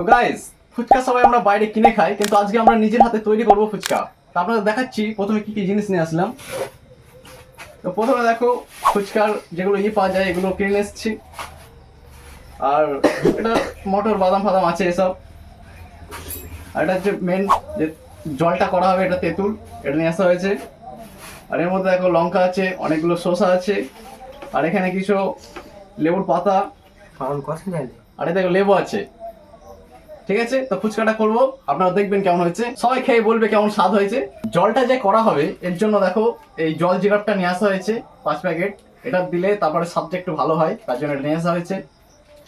তো গাইস ফুচকা সবাই আমরা বাইরে কিনে খাই কিন্তু আজকে আমরা নিজের হাতে তৈরি করব ফুচকা। তো আপনাদের দেখাচ্ছি প্রথমে কি কি জিনিস নিয়ে আসলাম। তো প্রথমে দেখো ফুচকার যেগুলো ই পাওয়া যায় এগুলো কিনে এসেছি। আর এটা মটর বাদাম ফাদাম আছে এসব। আর এটা হচ্ছে মেন যে জলটা করা হবে এটা তেঁতুল এটা নিয়ে আসা হয়েছে। আর এর মধ্যে দেখো লঙ্কা আছে অনেকগুলো শসা আছে। আর এখানে কিছু লেবুর পাতা। আর দেখো লেবু আছে। ঠিক আছে? তো ফুচকাটা করব। আপনারা দেখবেন কেমন হয়েছে। সবাই খেয়ে বলবে কেমন স্বাদ হয়েছে। জলটা যে করা হবে, এর জন্য দেখো, এই জল জিরাপটা নিয়ে আসা হয়েছে পাঁচ প্যাকেট। এটা দিলে তারপরে স্বাদটা একটু ভালো হয়, তার জন্য এটা নিয়ে আসা হয়েছে।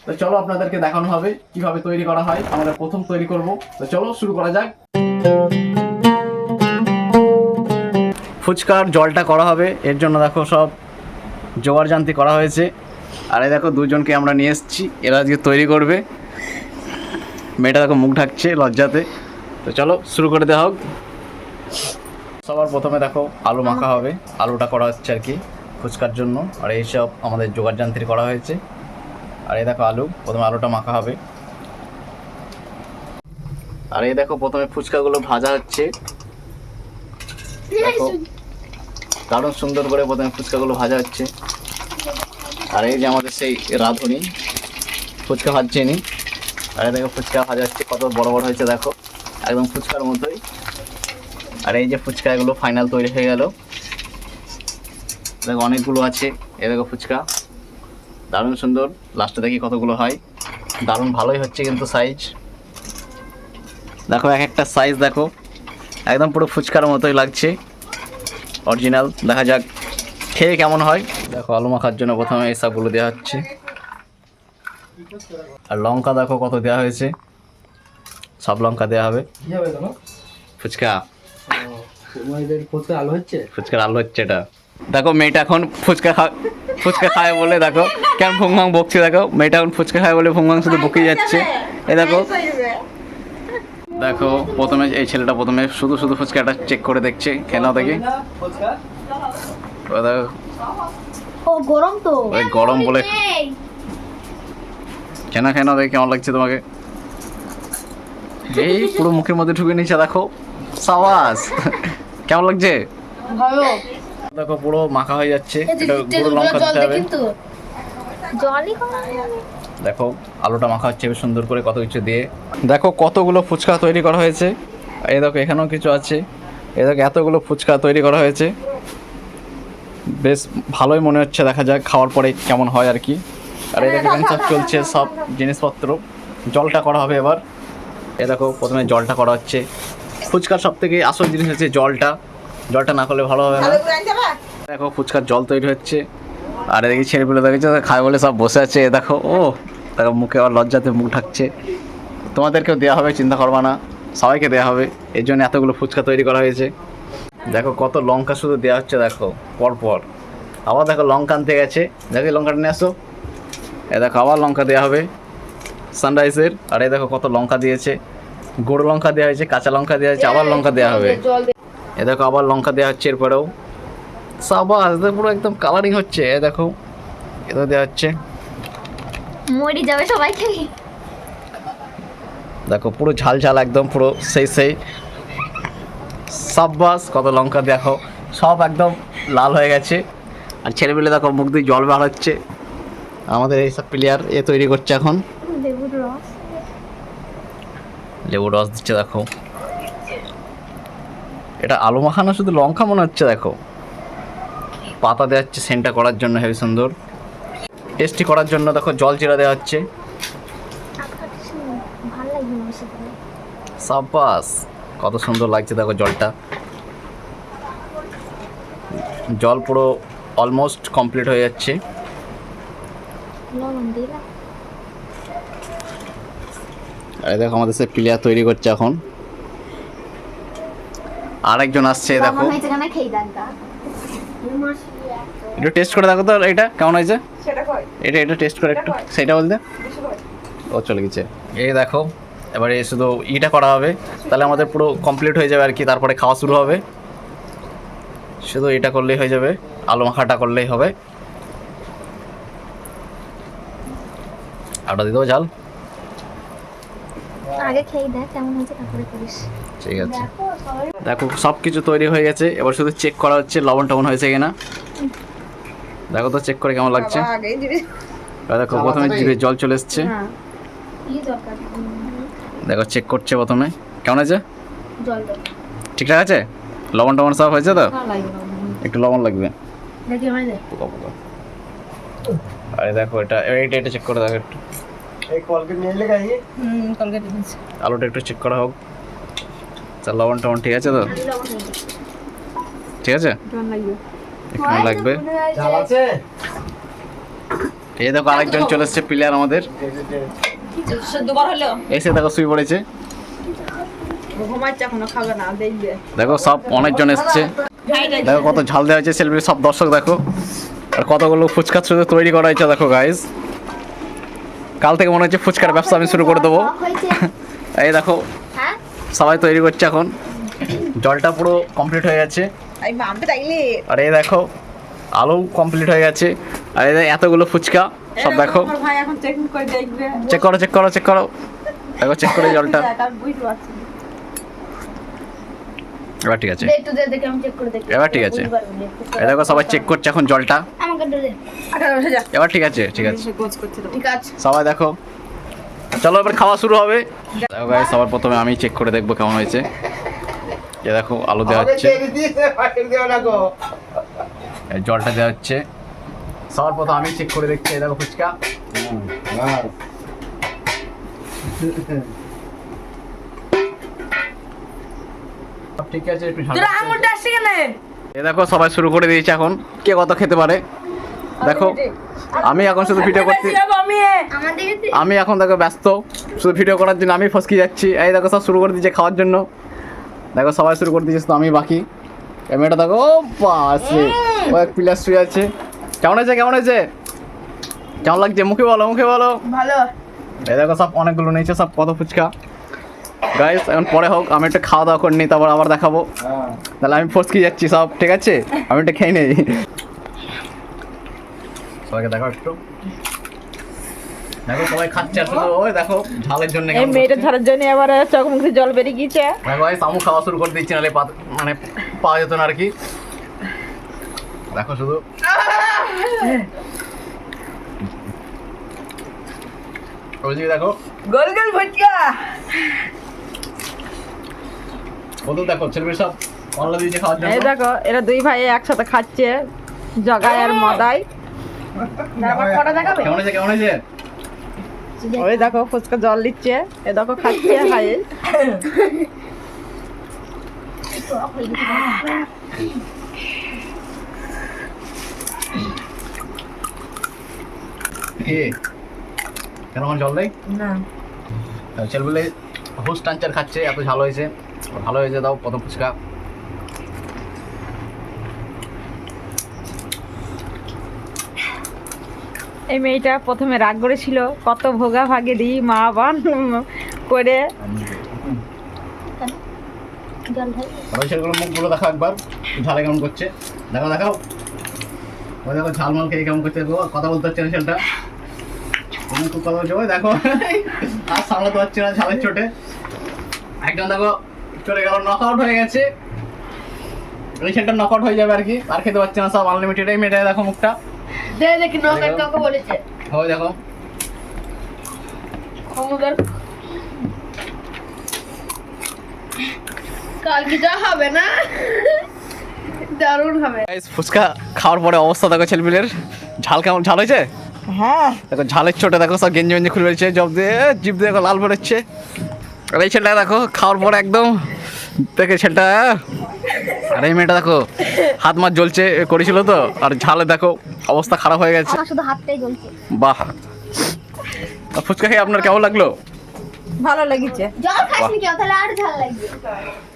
তো চলো আপনাদেরকে দেখানো হবে, কীভাবে তৈরি করা হয়। আমরা প্রথম তৈরি করব। তো চলো, শুরু করা যাক। ফুচকার জলটা করা হবে। এর জন্য দেখো সব জোগাড় জান্তি করা হয়েছে। আর এই দেখো, দুজনকে আমরা নিয়ে এসেছি। এরা আজকে তৈরি করবে। মেয়েটা দেখো মুখ ঢাকছে লজ্জাতে। তো চলো শুরু করে দেওয়া হোক। সবার প্রথমে দেখো আলু মাখা হবে। আলুটা করা হচ্ছে আর কি ফুচকার জন্য। আর এইসব আমাদের জোগাড় যান্ত্রিক করা হয়েছে। আর এই দেখো আলু, প্রথমে আলুটা মাখা হবে। আর এই দেখো প্রথমে ফুচকাগুলো ভাজা হচ্ছে। দেখো দারুণ সুন্দর করে প্রথমে ফুচকাগুলো ভাজা হচ্ছে। আর এই যে আমাদের সেই রাঁধুনি, ফুচকা ভাজছে নি আর দেখো ফুচকা ভাজা হচ্ছে কত বড় বড় হয়েছে দেখো। একদম ফুচকার মতোই। আর এই যে ফুচকা এগুলো ফাইনাল তৈরি হয়ে গেল। দেখো অনেকগুলো আছে এ দেখো ফুচকা। দারুণ সুন্দর। লাস্টে দেখি কতগুলো হয়। দারুণ ভালোই হচ্ছে কিন্তু সাইজ দেখো এক একটা সাইজ দেখো। একদম পুরো ফুচকার মতোই লাগছে। অরিজিনাল দেখা যাক, খেয়ে কেমন হয়। দেখো আলু মাখার জন্য প্রথমে এই সবগুলো দেওয়া হচ্ছে। আর লঙ্কা দেখো কত দেওয়া হয়েছে। সব লঙ্কা দেওয়া হবে। কি হবে তোমার ফুচকা। আলো হচ্ছে? ফুচকার আলু হচ্ছে এটা। দেখো মেয়েটা এখন ফুচকা খা ফুচকা খায় বলে দেখো কেমন ফুংফাং বকছে দেখো। মেয়েটা এখন ফুচকা খায় বলে ফুংফাং শুধু বকে যাচ্ছে। এ দেখো। দেখো প্রথমে এই ছেলেটা প্রথমে শুধু শুধু ফুচকাটা চেক করে দেখছে কেন দেখি। ফুচকা? ও ও গরম তো। ওই গরম বলে কেন কেন দেখে কেমন লাগছে তোমাকে? এই পুরো মুখের মধ্যে ঢুকে নিচ্ছে দেখো। সাবাস। কেমন লাগছে? ভালো। দেখো পুরো মাখা হয়ে যাচ্ছে। এটা গুঁড়ো লঙ্কা দিতে হবে। দেখো আলুটা মাখা হচ্ছে বেশ সুন্দর করে কত কিছু দিয়ে। দেখো কতগুলো ফুচকা তৈরি করা হয়েছে। এই দেখো এখানেও কিছু আছে। এই দেখো এতগুলো ফুচকা তৈরি করা হয়েছে। বেশ ভালোই মনে হচ্ছে দেখা যাক খাওয়ার পরে কেমন হয় আর কি। আর এই দেখো এখানে সব চলছে সব জিনিসপত্র। জলটা করা হবে এবার। এ দেখো প্রথমে জলটা করা হচ্ছে। ফুচকার সব থেকে আসল জিনিস হচ্ছে জলটা। জলটা না করলে ভালো হবে না। দেখো ফুচকার জল তৈরি হচ্ছে। আর এদিকে ছেলেগুলো দেখেছ খায় বলে সব বসে আছে। এ দেখো ও দেখো মুখে আবার লজ্জাতে মুখ ঢাকছে। তোমাদেরকেও দেওয়া হবে চিন্তা করবা না। সবাইকে দেওয়া হবে। এর জন্য এতগুলো ফুচকা তৈরি করা হয়েছে। দেখো কত লঙ্কা শুধু দেওয়া হচ্ছে দেখো পরপর। আবার দেখো লঙ্কা আনতে গেছে। দেখো লঙ্কাটা নিয়ে আসো। এ দেখো আবার লঙ্কা দেওয়া হবে। সানরাইজের আর এই দেখো কত লঙ্কা দিয়েছে। গুঁড়ো লঙ্কা দেওয়া হয়েছে কাঁচা লঙ্কা দেওয়া হয়েছে আবার লঙ্কা দেওয়া হবে। এ দেখো আবার লঙ্কা দেওয়া হচ্ছে এরপরেও। সাবাস পুরো একদম কালারিং হচ্ছে এ দেখো। এটা দেওয়া হচ্ছে। মরি যাবে সবাই খেয়ে দেখো পুরো ঝাল ঝাল একদম পুরো সেই সেই। সাব্বাস কত লঙ্কা দেখো সব একদম লাল হয়ে গেছে। আর ছেলেমেলে দেখো মুখ দিয়ে জল বার হচ্ছে। আমাদের এইসব প্লেয়ার এ তৈরি করছে এখন। রস। লেবু রস দিচ্ছে দেখো। এটা আলু মাখানো শুধু লঙ্কা মনে হচ্ছে দেখো। পাতা দেওয়া হচ্ছে সেন্টটা করার জন্য হেবি সুন্দর। টেস্টি করার জন্য দেখো জল জিরা দেওয়া হচ্ছে। ভালো লাগবে না বসে খেলে। সাব্বাস কত সুন্দর লাগছে দেখো জলটা। জল পুরো অলমোস্ট কমপ্লিট হয়ে যাচ্ছে। আর এই দেখো আমাদের সে প্লেয়ার তৈরি করছে এখন। আরেকজন আসছে দেখা। একটু টেস্ট করে দেখো তো এটা কেমন হয়েছে? এটা এটা টেস্ট করে একটু সেটা বলতে ও চলে গেছে। এই দেখো এবারে শুধু ইটা করা হবে। তাহলে আমাদের পুরো কমপ্লিট হয়ে যাবে আর কি তারপরে খাওয়া শুরু হবে। শুধু এটা করলেই হয়ে যাবে আলু মাখাটা করলেই হবে। আটা দিয়ে দেবো ঝাল? আগে খেয়ে দেখ কেমন হয়েছে তারপরে করিস। ঠিক আছে। দেখো সব কিছু তৈরি হয়ে গেছে। এবার শুধু চেক করা হচ্ছে লবণ টবণ হয়েছে কিনা। দেখো তো চেক করে কেমন লাগছে। দেখো প্রথমে জিভে জল চলে এসছে। হ্যাঁ। কি দরকার? দেখো চেক করছে প্রথমে। কেমন আছে জল ঠিকঠাক আছে? লবণ টবণ সব হয়েছে তো? লাগবে একটু লবণ লাগবে। পোকা পোকা। আরে দেখো এটা এটা এটা চেক করে দেখো একটু। এই কলকে নিয়ে এলে গাই হুম কলকে নিয়েছি আলোটা একটু চেক করা হোক। চল লবণ টবণ ঠিক আছে তো? ঠিক আছে? কেমন লাগবে? এই দেখো আরেকজন চলে এসেছে প্লেয়ার আমাদের। এসে দেখো শুয়ে পড়েছে। দেখো সব অনেকজন এসছে। দেখো কত ঝাল দেওয়া হয়েছে সেলফি সব দর্শক দেখো। আর কতগুলো ফুচকা শুধু তৈরি করা হয়েছে দেখো গাইজ কাল থেকে মনে হচ্ছে ফুচকার ব্যবসা আমি শুরু করে দেবো। এই দেখো হ্যাঁ? সবাই তৈরি করছে এখন। জলটা পুরো কমপ্লিট হয়ে গেছে। আর এই দেখো আলু কমপ্লিট হয়ে গেছে। আর এই এতগুলো ফুচকা সব দেখো। চেক করো চেক করো চেক করো দেখো চেক করে জলটা আমি বুঝতে পারছি না। এবার ঠিক আছে। একটু দেখে আমি চেক করে দেখি এবার ঠিক আছে। এই দেখো সবাই চেক করছে এখন জলটা। আমাকে দে। আঠারো বসে যা এবার ঠিক আছে ঠিক আছে। সে কোচ করছে ঠিক আছে। সবাই দেখো। চলো এবার খাওয়া শুরু হবে। দেখো গাইস সবার প্রথমে আমি চেক করে দেখব কেমন হয়েছে। এ দেখো আলু দেওয়া হচ্ছে। জলটা দেওয়া হচ্ছে। সবার প্রথম আমি চেক করে দেখছি এই দেখো ফুচকা। ঠিক আছে একটু তোরা। আঙুলটা আসছে কেন? এ দেখো সবাই শুরু করে দিয়েছে এখন। কে কত খেতে পারে? দেখো আমি এখন শুধু ভিডিও করতে আমি এখন দেখো ব্যস্ত। শুধু ভিডিও করার জন্য আমি ফসকে যাচ্ছি। এই দেখো সব শুরু করে দিয়েছে খাওয়ার জন্য। দেখো সবাই শুরু করে দিয়েছে তো আমি বাকি। মেয়েটা দেখো ও পাশে ও এক প্লেয়ার শুয়ে আছে। কেমন আছে কেমন আছে কেমন লাগছে? মুখে বলো মুখে বলো। ভালো। এই দেখো সব অনেকগুলো নিয়েছে সব কত ফুচকা। গাইস এখন পরে হোক আমি একটু খাওয়া দাওয়া করে নিই তারপর আবার দেখাবো। তাহলে আমি ফসকে যাচ্ছি সব ঠিক আছে? আমি একটু খেয়ে নেই। সবাইকে দেখো একটু। দেখো সবাই খাচ্ছে আর শুধু ওই দেখো ঝালের জন্য এই কেমন মেয়েটা করছে। ধরার জন্য এবারে চোখ মুখ জল বেরিয়ে গিয়েছে। দেখো সামু খাওয়া শুরু করে দিচ্ছি মানে পাওয়া যেত না আর কি। দেখো শুধু। দেখো। গোল গোল ভটকা। বদল দেখো ছেলেমেয়ে সব অনলা দিয়েছে খাওয়ার এই দেখো এরা দুই ভাই একসাথে খাচ্ছে জগাই আর মদাই। তারপর কটা দেখাবে? কেমন আছে কেমন আছে ওই দেখো ফুচকা জল দিচ্ছে এ দেখো খাচ্ছে। এ কেন জল দেয়? না। ছেলে বলে হুস টাঞ্চার খাচ্ছে এত ঝাল হয়েছে। ভালো হয়েছে দাও কত ফুচকা। এই মেয়েটা প্রথমে রাগ করেছিল কত ভোগা ভাগে দিই মা বান করে। মুখগুলো দেখো একবার ঝালে কেমন করছে। দেখো ওই দেখো ঝাল মাল খেয়ে কেমন করছে কথা বলতে হচ্ছে না ছেলেটা। তুমি খুব কথা বলছো দেখো। আর সামলাতে পারছি না ঝালের চোটে। একজন দেখো চলে গেল নক আউট হয়ে গেছে। ছেলেটা নক আউট হয়ে যাবে আর কি আর খেতে পারছে না সব আনলিমিটেড এই দেখো মুখটা। দে দেখি নকেট কাকে বলেছে। ওই দেখো। ক্ষমতার কালকে যা হবে না দারুণ হবে। ফুচকা খাওয়ার পরে অবস্থা দেখো ছেলেপিলের ঝাল কেমন ঝাল হয়েছে? হ্যাঁ। দেখো ঝালের ছোটে দেখো সব গেঞ্জি মেঞ্জি খুলে রয়েছে জব দিয়ে জিপ দিয়ে দেখো লাল বেরোচ্ছে। আর এই ছেলেটা দেখো খাওয়ার পরে একদম দেখে ছেলেটা আর এই মেয়েটা দেখো হাত মাত জ্বলছে এ করেছিল তো আর ঝালে দেখো অবস্থা খারাপ হয়ে গেছে। শুধু হাতটাই জ্বলছে। বাহ। তা ফুচকা খেয়ে আপনার কেমন লাগল? ভালো লেগেছে। জল খাসনি কেউ তাহলে আর ঝাল লাগবে।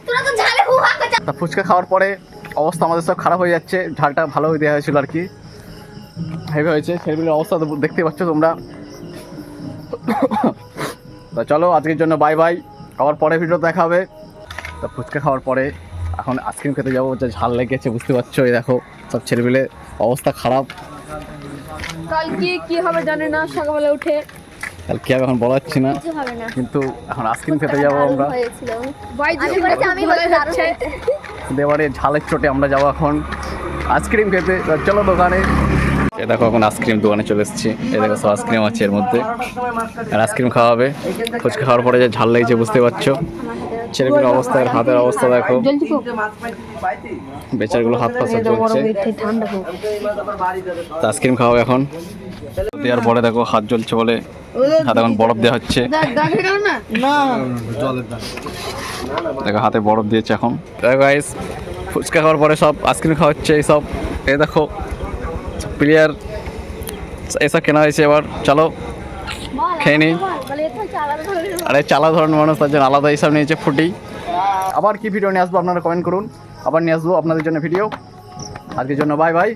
তোরা তো ঝালে হুহা করছিস তা ফুচকা খাওয়ার পরে অবস্থা আমাদের সব খারাপ হয়ে যাচ্ছে ঝালটা ভালো হয়ে দেওয়া হয়েছিল আর কি। হেভি হয়েছে ছেলেগুলোর অবস্থা তো দেখতে পাচ্ছ তোমরা। তা চলো আজকের জন্য বাই বাই আবার পরে ভিডিও দেখা হবে। তা ফুচকা খাওয়ার পরে এখন আইসক্রিম খেতে যাব যে ঝাল লেগেছে বুঝতে পারছ এই দেখো সব ছেলেপিলে অবস্থা খারাপ। কালকে কি হবে জানি না সকালবেলা উঠে। তাহলে কি হবে এখন বলা যাচ্ছি না। কিন্তু এখন আইসক্রিম খেতে যাব আমরা। দেওয়ারে ঝালের চোটে আমরা যাব এখন আইসক্রিম খেতে। চলো দোকানে। এ দেখো এখন আইসক্রিম দোকানে চলে এসেছি। এ দেখো সব আইসক্রিম আছে এর মধ্যে। আর আইসক্রিম খাওয়া হবে। ফুচকা খাওয়ার পরে যে ঝাল লেগেছে বুঝতে পারছ। ছেলেগুলোর অবস্থা হাতের অবস্থা দেখো। বেচারগুলো হাত পাশে চলছে তো আইসক্রিম খাওয়াবে এখন। দেওয়ার পরে দেখো হাত জ্বলছে বলে। হাতে এখন বরফ দেওয়া হচ্ছে। দেখো হাতে বরফ দিয়েছে এখন। দেখো গাইস ফুচকা খাওয়ার পরে সব আইসক্রিম খাওয়া হচ্ছে এইসব এই দেখো প্লেয়ার এসব কেনা হয়েছে এবার। চলো। খেয়ে নিই আরে চালা ধরনের মানুষ, তার জন্য আলাদা হিসাব নিয়েছে ফুটি। আবার কি ভিডিও নিয়ে আসব আপনারা কমেন্ট করুন। আবার নিয়ে আসব আপনাদের জন্য ভিডিও আজকের জন্য বাই বাই